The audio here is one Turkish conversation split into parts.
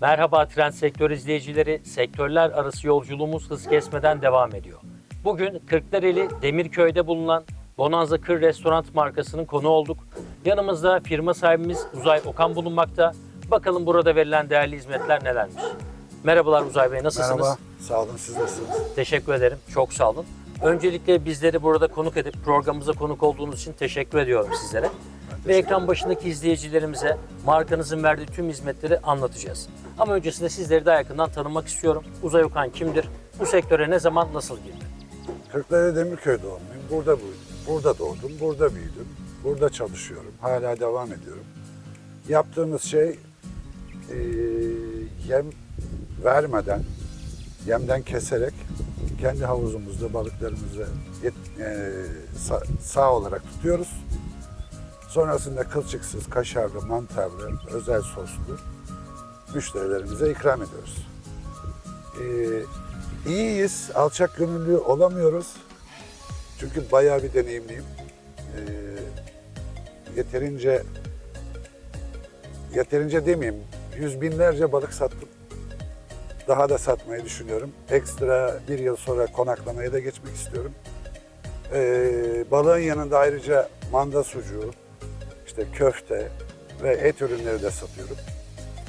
Merhaba Trend Sektör izleyicileri. Sektörler arası yolculuğumuz hız kesmeden devam ediyor. Bugün Kırklareli Demirköy'de bulunan Bonanza Kır Restoran markasının konu olduk. Yanımızda firma sahibimiz Uzay Okan bulunmakta. Bakalım burada verilen değerli hizmetler nelermiş. Merhabalar Uzay Bey, nasılsınız? Merhaba, sağ olun siz nasılsınız? Teşekkür ederim, çok sağ olun. Öncelikle bizleri burada konuk edip programımıza konuk olduğunuz için teşekkür ediyorum sizlere. Ve ekran başındaki izleyicilerimize markanızın verdiği tüm hizmetleri anlatacağız. Ama öncesinde sizleri daha yakından tanımak istiyorum. Uzay Okan kimdir? Bu sektöre ne zaman, nasıl girdi? Kırklareli Demirköy doğumluyum. Burada büyüdüm. Burada doğdum, burada büyüdüm. Burada çalışıyorum. Hala devam ediyorum. Yaptığımız şey eee, yem vermeden, yemden keserek kendi havuzumuzda balıklarımızı yet- eee, sa- sağ olarak tutuyoruz. Sonrasında kılçıksız, kaşarlı, mantarlı, özel soslu müşterilerimize ikram ediyoruz. Ee, iyiyiz, alçak gönüllü olamıyoruz. Çünkü bayağı bir deneyimliyim. Ee, yeterince yeterince demeyeyim, yüz binlerce balık sattım. Daha da satmayı düşünüyorum. Ekstra bir yıl sonra konaklamaya da geçmek istiyorum. Ee, balığın yanında ayrıca manda sucuğu, işte köfte ve et ürünleri de satıyorum.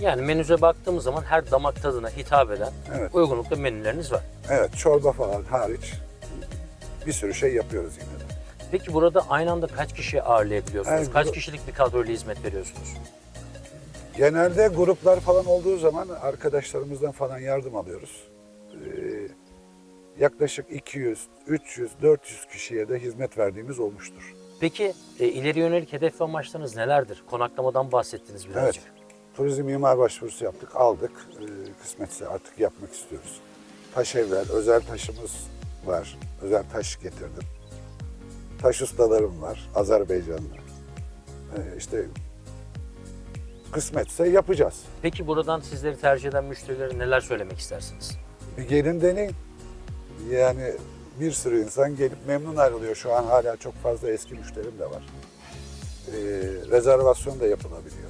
Yani menüze baktığımız zaman her damak tadına hitap eden Evet. uygunlukta menüleriniz var. Evet, çorba falan hariç bir sürü şey yapıyoruz yine de. Peki burada aynı anda kaç kişi ağırlayabiliyorsunuz? Evet, kaç bu- kişilik bir kadroyla hizmet veriyorsunuz? Genelde gruplar falan olduğu zaman arkadaşlarımızdan falan yardım alıyoruz. Ee, yaklaşık 200, 300, 400 kişiye de hizmet verdiğimiz olmuştur. Peki e, ileri yönelik hedef ve amaçlarınız nelerdir? Konaklamadan bahsettiniz birazcık. Turizm imar başvurusu yaptık, aldık. Ee, kısmetse artık yapmak istiyoruz. Taş evler, özel taşımız var. Özel taş getirdim. Taş ustalarım var, Azerbaycanlı. Ee, işte kısmetse yapacağız. Peki buradan sizleri tercih eden müşterilere neler söylemek istersiniz? Bir gelin deneyin. Yani bir sürü insan gelip memnun ayrılıyor. Şu an hala çok fazla eski müşterim de var. Ee, rezervasyon da yapılabiliyor.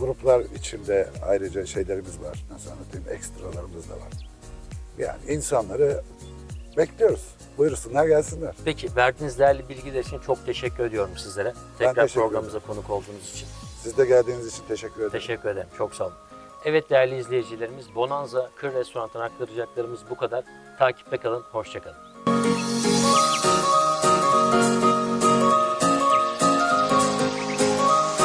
Gruplar içinde ayrıca şeylerimiz var. Nasıl anlatayım? Ekstralarımız da var. Yani insanları bekliyoruz. Buyursunlar gelsinler. Peki verdiğiniz değerli bilgiler için çok teşekkür ediyorum sizlere. Tekrar teşekkür programımıza konuk olduğunuz için. Siz de geldiğiniz için teşekkür ederim. Teşekkür ederim. Çok sağ olun. Evet değerli izleyicilerimiz Bonanza Kır Restoran'tan aktaracaklarımız bu kadar. Takipte kalın. Hoşçakalın.